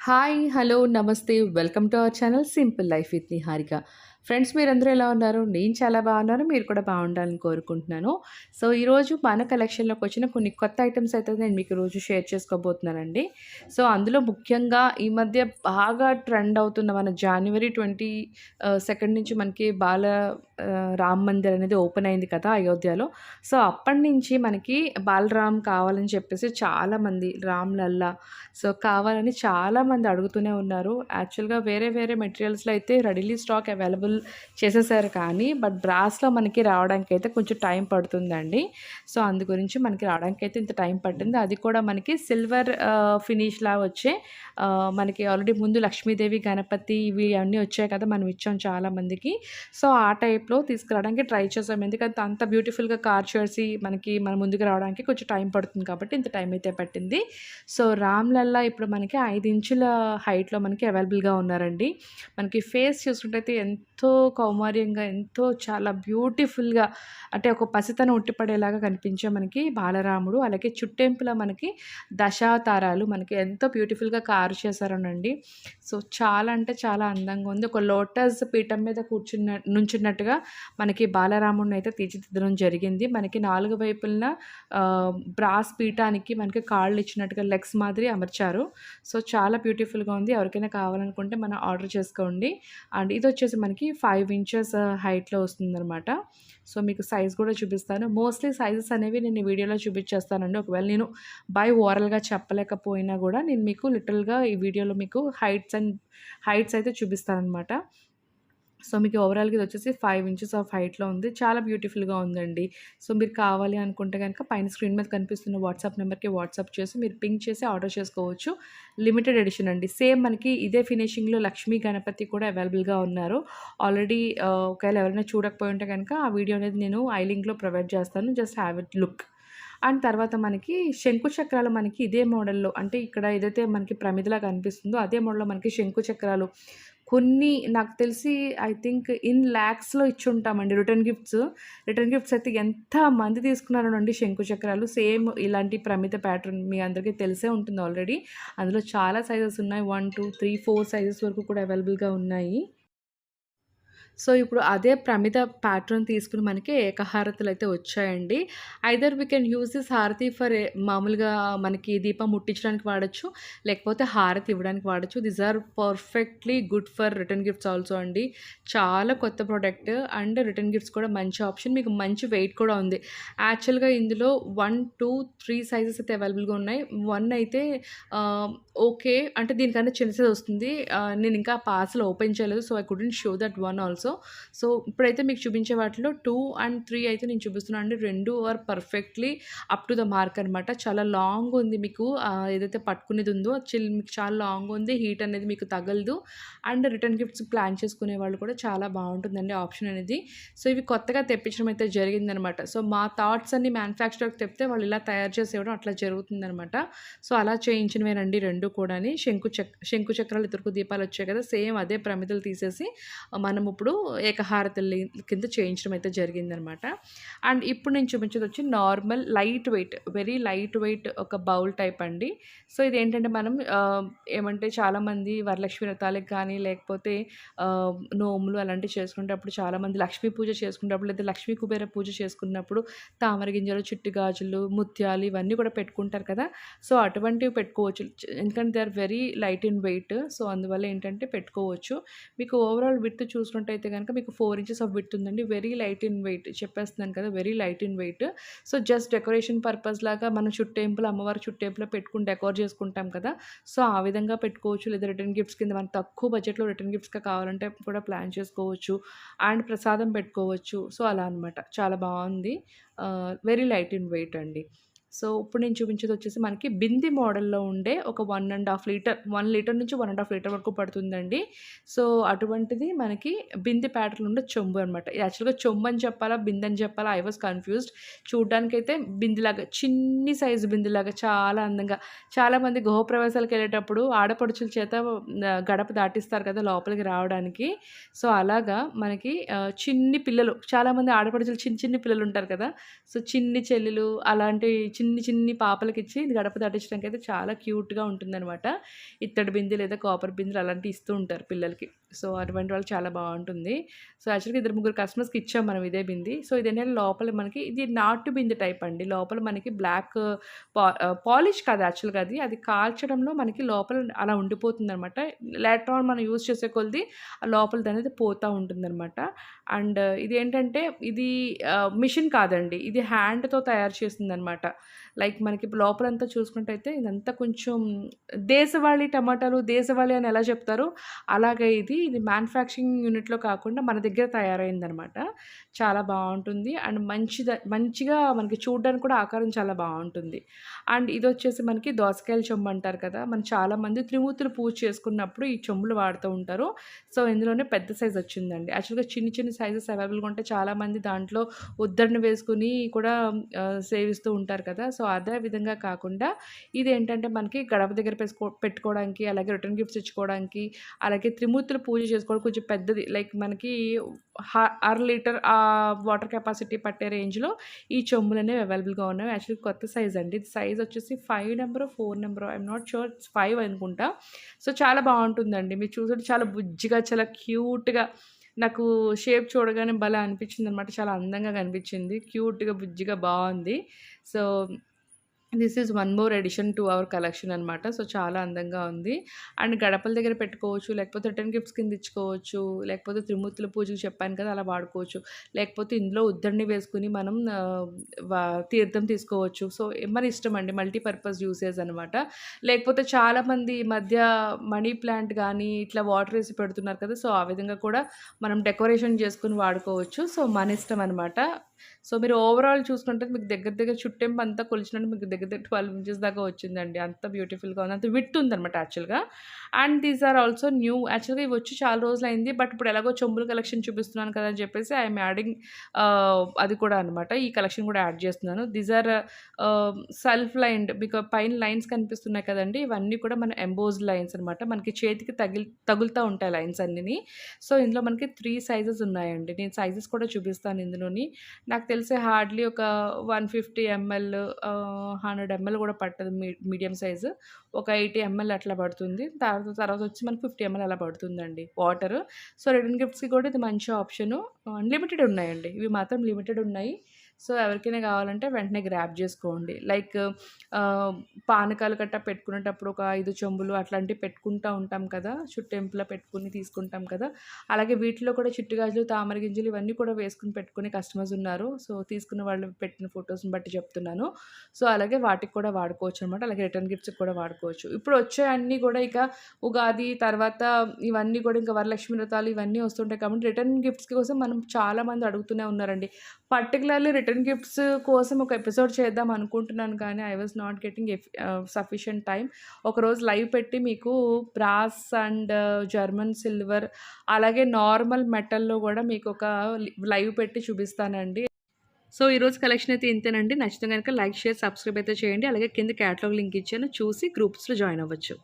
Hi! Hello! నమస్తే! Welcome to our channel simple life with Niharika. Friends మీరందరూ ఎలా ఉన్నారు? నేను చాలా బాగున్నాను. మీరు కూడా బాగుండాలని కోరుకుంటున్నాను. సో, ఈరోజు మన కలెక్షన్‌లోకి వచ్చిన కొన్ని కొత్త ఐటమ్స్ అయితే నేను మీకు రోజు షేర్ చేసుకోబోతున్నానండి. సో, అందులో ముఖ్యంగా ఈ మధ్య బాగా ట్రెండ్ అవుతున్న మన జనవరి ట్వంటీ సెకండ్ నుంచి మనకి బాల రామ్ మందిర్ అనేది ఓపెన్ అయింది కదా అయోధ్యలో. సో, అప్పటినుంచి మనకి బాలరామ్ కావాలని చెప్పేసి చాలామంది రామ్ లల్లా సో, కావాలని చాలామంది అడుగుతూనే ఉన్నారు. యాక్చువల్‌గా వేరే వేరే మెటీరియల్స్‌లో అయితే రెడీలీ స్టాక్ అవైలబుల్ చేసేసారు కానీ, బట్ బ్రాస్‌లో మనకి రావడానికి అయితే కొంచెం టైం పడుతుందండి. సో, అందు గురించి మనకి రావడానికి అయితే ఇంత టైం పట్టింది. అది కూడా మనకి సిల్వర్ ఫినిష్‌లా వచ్చే మనకి ఆల్రెడీ ముందు లక్ష్మీదేవి, గణపతి ఇవి అన్నీ వచ్చాయి కదా! మనం ఇచ్చాం చాలామందికి. సో, ఆ టైప్‌లో తీసుకురావడానికి ట్రై చేసాం. ఎందుకంటే అంత బ్యూటిఫుల్‌గా కార్ చేసి మనకి మన ముందుకు రావడానికి కొంచెం టైం పడుతుంది కాబట్టి ఇంత టైం అయితే పట్టింది. సో, రామ్లల్లా ఇప్పుడు మనకి ఐదు ఇంచుల హైట్‌లో మనకి అవైలబుల్‌గా ఉన్నారండి. మనకి ఫేస్ చూసుకుంటైతే ఎంత ఎంతో కౌమార్యంగా, ఎంతో చాలా బ్యూటిఫుల్‌గా అంటే ఒక పసితనం ఉట్టిపడేలాగా కనిపించే మనకి బాలరాముడు. అలాగే చుట్టెంపుల మనకి దశావతారాలు మనకి ఎంతో బ్యూటిఫుల్‌గా కారు చేశారనండి సో, చాలా అంటే చాలా అందంగా ఉంది. ఒక లోటస్ పీఠం మీద కూర్చున్న నుంచున్నట్టుగా మనకి బాలరాముడిని అయితే తీర్చిదిద్దడం జరిగింది. మనకి నాలుగు వైపులన బ్రాస్ పీఠానికి మనకి కాళ్ళు ఇచ్చినట్టుగా లెగ్స్ మాదిరి అమర్చారు. సో, చాలా బ్యూటిఫుల్‌గా ఉంది. ఎవరికైనా కావాలనుకుంటే మనం ఆర్డర్ చేసుకోండి. అండ్ ఇది వచ్చేసి మనకి ఫైవ్ ఇంచెస్ హైట్‌లో వస్తుందనమాట. సో, మీకు సైజ్ కూడా చూపిస్తాను. మోస్ట్‌లీ సైజెస్ అనేవి నేను ఈ వీడియోలో చూపించేస్తానండి. ఒకవేళ నేను బై ఓరల్‌గా చెప్పలేకపోయినా కూడా నేను మీకు లిటిల్‌గా ఈ వీడియోలో మీకు హైట్స్ అండ్ హైట్స్ అయితే చూపిస్తాననమాట. సో, మీకు ఓవరాల్‌గా ఇదొచ్చేసి 5 ఇంచెస్ ఆఫ్ హైట్‌లో ఉంది. చాలా బ్యూటిఫుల్‌గా ఉందండి. సో, మీరు కావాలి అనుకుంటే కనుక పైన స్క్రీన్ మీద కనిపిస్తున్న వాట్సాప్ నెంబర్‌కి వాట్సాప్ చేసి మీరు పింక్ చేసి ఆర్డర్ చేసుకోవచ్చు. లిమిటెడ్ ఎడిషన్ అండి. సేమ్ మనకి ఇదే ఫినిషింగ్‌లో లక్ష్మీ, గణపతి కూడా అవైలబుల్‌గా ఉన్నారు. ఆల్రెడీ ఒకవేళ ఎవరైనా చూడకపోయి ఉంటే కనుక ఆ వీడియో అనేది నేను ఐ లింక్‌లో ప్రొవైడ్ చేస్తాను. Just have it look. And తర్వాత మనకి శంకు చక్రాలు మనకి ఇదే మోడల్‌లో అంటే ఇక్కడ ఏదైతే మనకి ప్రమిదలా కనిపిస్తుందో అదే మోడల్‌లో మనకి శంకు చక్రాలు కొన్ని నాకు తెలిసి ఐ థింక్ ఇన్ ల్యాక్స్లో ఇచ్చి ఉంటామండి రిటర్న్ గిఫ్ట్స్. రిటర్న్ గిఫ్ట్స్ అయితే ఎంత మంది శంకు చక్రాలు. సేమ్ ఇలాంటి ప్రమిత ప్యాటర్న్ మీ అందరికీ తెలిసే ఉంటుంది ఆల్రెడీ. అందులో చాలా సైజెస్ ఉన్నాయి. 1, 2, 3, 4 సైజెస్ వరకు కూడా అవైలబుల్‌గా ఉన్నాయి. సో, ఇప్పుడు అదే ప్రమిద ప్యాటర్న్ తీసుకుని మనకి ఏకహారతులైతే వచ్చాయండి. Either we can use this హారతి ఫర్ మామూలుగా మనకి దీపం ముట్టించడానికి వాడచ్చు లేకపోతే హారతి ఇవ్వడానికి వాడొచ్చు. These are perfectly good for return gifts also అండి. చాలా కొత్త ప్రోడక్ట్ అండ్ రిటర్న్ గిఫ్ట్స్ కూడా మంచి ఆప్షన్. మీకు మంచి వెయిట్ కూడా ఉంది. యాక్చువల్‌గా ఇందులో 1, 2, 3 సైజెస్ అయితే అవైలబుల్‌గా ఉన్నాయి. వన్ అయితే ఓకే. అంటే దీనికన్నా చిన్న సైజ్ వస్తుంది. నేను ఇంకా పార్సెల్ ఓపెన్ చేయలేదు. So, I couldn't show that one also. So, ఇప్పుడైతే మీకు చూపించే వాటిలో టూ అండ్ త్రీ అయితే నేను చూపిస్తున్నాను అండి. రెండు are perfectly up to the mark అనమాట. చాలా లాంగ్ ఉంది మీకు ఏదైతే పట్టుకునేది ఉందో చిల్ మీకు చాలా లాంగ్ ఉంది. హీట్ అనేది మీకు తగలదు. అండ్ రిటర్న్ గిఫ్ట్స్ ప్లాన్ చేసుకునే వాళ్ళు కూడా చాలా బాగుంటుందండి ఆప్షన్ అనేది. సో, ఇవి కొత్తగా తెప్పించడం అయితే జరిగిందనమాట. సో, మా థాట్స్ అన్ని మ్యానుఫ్యాక్చరర్‌కి తెప్పితే వాళ్ళు ఇలా తయారు చేసేయడం అట్లా జరుగుతుందనమాట. సో, అలా చేయించినవేనండి రెండు కూడాని. శంకు చక్ శంకు చక్రాలు, ఇతరుకు దీపాలు వచ్చాయి కదా! సేమ్ అదే ప్రమిదలు తీసేసి మనం ఇప్పుడు ఏకహారతులు కింద చేయించడం అయితే జరిగిందనమాట. అండ్ ఇప్పుడు నేను చూపించేది వచ్చి normal light weight very light weight ఒక బౌల్ టైప్ అండి. సో, ఇది ఏంటంటే మనం ఏమంటే చాలామంది వరలక్ష్మి వ్రతాలకు కానీ లేకపోతే నోములు అలాంటివి చేసుకునేటప్పుడు చాలామంది లక్ష్మీ పూజ చేసుకునేటప్పుడు లేదా లక్ష్మీ కుబేర పూజ చేసుకున్నప్పుడు తామర గింజలు, చిట్టి గాజులు, ముత్యాలు ఇవన్నీ కూడా పెట్టుకుంటారు కదా! సో, అటువంటివి పెట్టుకోవచ్చు. ఎందుకంటే they are very light in weight. So, అందువల్ల ఏంటంటే పెట్టుకోవచ్చు. మీకు ఓవరాల్ విత్ చూసుకుంటే అయితే కనుక మీకు ఫోర్ ఇంచెస్ ఆఫ్ విడ్త్ ఉందండి. వెరీ లైట్ ఇన్ వెయిట్ చెప్పేస్తున్నాను కదా! Very light in weight. So, just decoration purpose లాగా మనం చుట్టేంపులు అమ్మవారి చుట్టేంపులో పెట్టుకొని డెకోర్ చేసుకుంటాం కదా! సో, ఆ విధంగా పెట్టుకోవచ్చు. లేదా రిటర్న్ గిఫ్ట్స్ కింద మనకు తక్కువ బడ్జెట్‌లో రిటర్న్ గిఫ్ట్స్‌గా కావాలంటే కూడా ప్లాన్ చేసుకోవచ్చు. అండ్ ప్రసాదం పెట్టుకోవచ్చు. సో, అలా అనమాట. చాలా బాగుంది వెరీ లైట్ ఇన్ వెయిట్ అండి. సో, ఇప్పుడు నేను చూపించేది వచ్చేసి మనకి బింది మోడల్‌లో ఉండే ఒక one and half litre one litre నుంచి వన్ అండ్ హాఫ్ లీటర్ వరకు పడుతుందండి. సో, అటువంటిది మనకి బిందె ప్యాటర్న్ ఉండే చెంబు అనమాట. యాక్చువల్‌గా చెంబు అని చెప్పాలా? బింది అని చెప్పాలా? I was confused. చూడడానికైతే బిందెలాగా చిన్ని సైజు బిందిలాగా చాలా అందంగా చాలామంది గృహప్రవేశాలకెళ్ళేటప్పుడు ఆడపడుచుల చేత గడప దాటిస్తారు కదా! లోపలికి రావడానికి. సో, అలాగా మనకి చిన్ని పిల్లలు చాలామంది ఆడపడుచులు చిన్ని చిన్ని పిల్లలు ఉంటారు కదా! సో, చిన్ని చెల్లెలు అలాంటి చిన్ని చిన్ని పాపలకిచ్చి ఇది గడప దాటించడానికి అయితే చాలా క్యూట్‌గా ఉంటుందన్నమాట ఇత్తడి బిందె లేదా కాపర్ బిందెలు అలాంటివి ఇస్తూ ఉంటారు పిల్లలకి. సో, అటువంటి వాళ్ళు చాలా బాగుంటుంది సో, యాక్చువల్‌గా ఇద్దరు ముగ్గురు కస్టమర్స్‌కి ఇచ్చాం మనం ఇదే బింది. సో, ఇదేంటంటే లోపల మనకి ఇది నాటు బిందె టైప్ అండి. లోపల మనకి బ్లాక్ పా పాలిష్ కాదు యాక్చువల్‌గా అది. అది కాల్చడంలో మనకి లోపల అలా ఉండిపోతుందనమాట. లేటర్ ఆన్ మనం యూజ్ చేసే కొద్దీ ఆ లోపలదనేది పోతూ ఉంటుందన్నమాట అండ్ ఇది ఏంటంటే ఇది మిషన్ కాదండి. ఇది హ్యాండ్‌తో తయారు చేసిందనమాట. లైక్ మనకి ఇప్పుడు లోపలంతా చూసుకున్నట్టయితే ఇదంతా కొంచెం దేశవాళీ టమాటాలు, దేశవాళీ అని ఎలా చెప్తారో అలాగే ఇది. ఇది మ్యానుఫ్యాక్చరింగ్ యూనిట్‌లో కాకుండా మన దగ్గర తయారైందనమాట. చాలా బాగుంటుంది అండ్ మంచిద మంచిగా మనకి చూడడానికి కూడా ఆకారం చాలా బాగుంటుంది అండ్ ఇది వచ్చేసి మనకి దోసకాయల చెంబు అంటారు కదా! మనం చాలామంది త్రిమూర్తులు పూజ చేసుకున్నప్పుడు ఈ చెంబులు వాడుతూ ఉంటారు. సో, ఇందులోనే పెద్ద సైజ్ వచ్చిందండి. యాక్చువల్‌గా చిన్న చిన్న సైజెస్ అవైలబుల్‌గా ఉంటే చాలామంది దాంట్లో ఉద్దరణ వేసుకొని కూడా సేవిస్తూ ఉంటారు కదా! సో, అదే విధంగా కాకుండా ఇది ఏంటంటే మనకి గడప దగ్గర పెట్టుకో పెట్టుకోవడానికి, అలాగే రిటర్న్ గిఫ్ట్స్ ఇచ్చుకోవడానికి, అలాగే త్రిమూర్తులు పూజ చేసుకోవడం కొంచెం పెద్దది లైక్ మనకి హ అర లీటర్ వాటర్ కెపాసిటీ పట్టే రేంజ్‌లో ఈ చెంబులనేవి అవైలబుల్‌గా ఉన్నాయి. యాక్చువల్లీ కొత్త సైజ్ అండి. ఇది సైజ్ వచ్చేసి five number four number I'm not sure five అనుకుంటా. సో, చాలా బాగుంటుందండి మీరు చూస్తుంటే చాలా బుజ్జిగా, చాలా క్యూట్‌గా నాకు షేప్ చూడగానే భలే అనిపించింది అనమాట చాలా అందంగా కనిపించింది. క్యూట్‌గా, బుజ్జిగా బాగుంది so, this is one more edition to our collection అనమాట. సో, చాలా అందంగా ఉంది. అండ్ గడపల దగ్గర పెట్టుకోవచ్చు. లేకపోతే రిటర్న్ గిఫ్ట్స్ కింద ఇచ్చుకోవచ్చు. లేకపోతే త్రిమూర్తుల పూజకి చెప్పాను కదా! అలా వాడుకోవచ్చు. లేకపోతే ఇందులో ఉద్దరణి వేసుకొని మనం తీర్థం తీసుకోవచ్చు. సో, మన ఇష్టం అండి. మల్టీపర్పస్ యూసేజ్ అనమాట. లేకపోతే చాలామంది ఈ మధ్య మనీ ప్లాంట్ కానీ ఇట్లా వాటర్ వేసి పెడుతున్నారు కదా! సో, ఆ విధంగా కూడా మనం డెకరేషన్ చేసుకొని వాడుకోవచ్చు. సో, మన ఇష్టం అనమాట. సో, మీరు ఓవరాల్ చూసుకుంటే మీకు దగ్గర దగ్గర చుట్టెంపు అంతా కొలిచినట్టు మీకు దగ్గర దగ్గర 12 ఇంచెస్ దాకా వచ్చిందండి. అంత బ్యూటిఫుల్‌గా ఉంది. అంత విట్ ఉందన్నమాట యాక్చువల్‌గా. And these are also new యాక్చువల్‌గా ఇవి వచ్చి చాలా రోజులయింది. బట్ ఇప్పుడు ఎలాగో చెంబుల కలెక్షన్ చూపిస్తున్నాను కదా! అని చెప్పేసి ఐఎమ్ యాడింగ్ uh, అది కూడా అనమాట. ఈ కలెక్షన్ కూడా యాడ్ చేస్తున్నాను. దీస్ ఆర్ సెల్ఫ్ లైన్డ్ మీకు పైన లైన్స్ కనిపిస్తున్నాయి కదండి ఇవన్నీ కూడా మన ఎంబోస్డ్ లైన్స్ అనమాట. మనకి చేతికి తగిలి తగులుతూ ఉంటాయి లైన్స్ అన్నీ సో, ఇందులో మనకి త్రీ సైజెస్ ఉన్నాయండి. నేను సైజెస్ కూడా చూపిస్తాను ఇందులోని. నాకు తెలిసి హార్డ్‌లీ ఒక 150 ఎంఎల్ హండ్రెడ్ ఎంఎల్ కూడా పట్టదు. మీ మీడియం సైజు. ఒక 80 ఎంఎల్ అట్లా పడుతుంది. తర్వాత తర్వాత వచ్చి మనకి 50 ఎంఎల్ అలా పడుతుందండి వాటర్ సో, రిటర్న్ గిఫ్ట్స్‌కి కూడా ఇది మంచి ఆప్షను. లిమిటెడ్ ఉన్నాయండి. ఇవి మాత్రం లిమిటెడ్ ఉన్నాయి. సో, ఎవరికైనా కావాలంటే వెంటనే గ్రాబ్ చేసుకోండి. లైక్ పానకాలు గట్టా పెట్టుకునేటప్పుడు ఒక ఐదు చెంబులు అట్లాంటివి పెట్టుకుంటా ఉంటాం కదా! చుట్టెంపులా పెట్టుకుని తీసుకుంటాం కదా! అలాగే వీటిలో కూడా చిట్టుగాజులు తామర గింజలు ఇవన్నీ కూడా వేసుకొని పెట్టుకునే కస్టమర్స్ ఉన్నారు. సో, తీసుకున్న వాళ్ళు పెట్టిన ఫొటోస్ని బట్టి చెప్తున్నాను. సో, అలాగే వాటికి కూడా వాడుకోవచ్చు అనమాట. అలాగే రిటర్న్ గిఫ్ట్స్‌కి కూడా వాడుకోవచ్చు. ఇప్పుడు వచ్చేయన్నీ కూడా ఇక ఉగాది తర్వాత ఇవన్నీ కూడా ఇంకా వరలక్ష్మి వ్రతాలు ఇవన్నీ వస్తుంటాయి కాబట్టి రిటర్న్ గిఫ్ట్స్ కోసం మనం చాలామంది అడుగుతూనే ఉన్నారండి. పర్టిక్యులర్‌లీ రిటర్న్ గిఫ్ట్స్ కోసం ఒక ఎపిసోడ్ చేద్దాం అనుకుంటున్నాను కానీ I was not getting f uh, sufficient time. ఒకరోజు లైవ్ పెట్టి మీకు బ్రాస్ అండ్ జర్మన్ సిల్వర్ అలాగే నార్మల్ మెటల్‌లో కూడా మీకు ఒక లైవ్ పెట్టి చూపిస్తానండి. సో, ఈరోజు కలెక్షన్ అయితే ఇంతేనండి. నచ్చితే కనుక లైక్, షేర్, సబ్స్క్రైబ్ అయితే చేయండి. అలాగే కింద క్యాటలాగ్ లింక్ ఇచ్చాను. చూసి గ్రూప్స్‌లో జాయిన్ అవ్వచ్చు.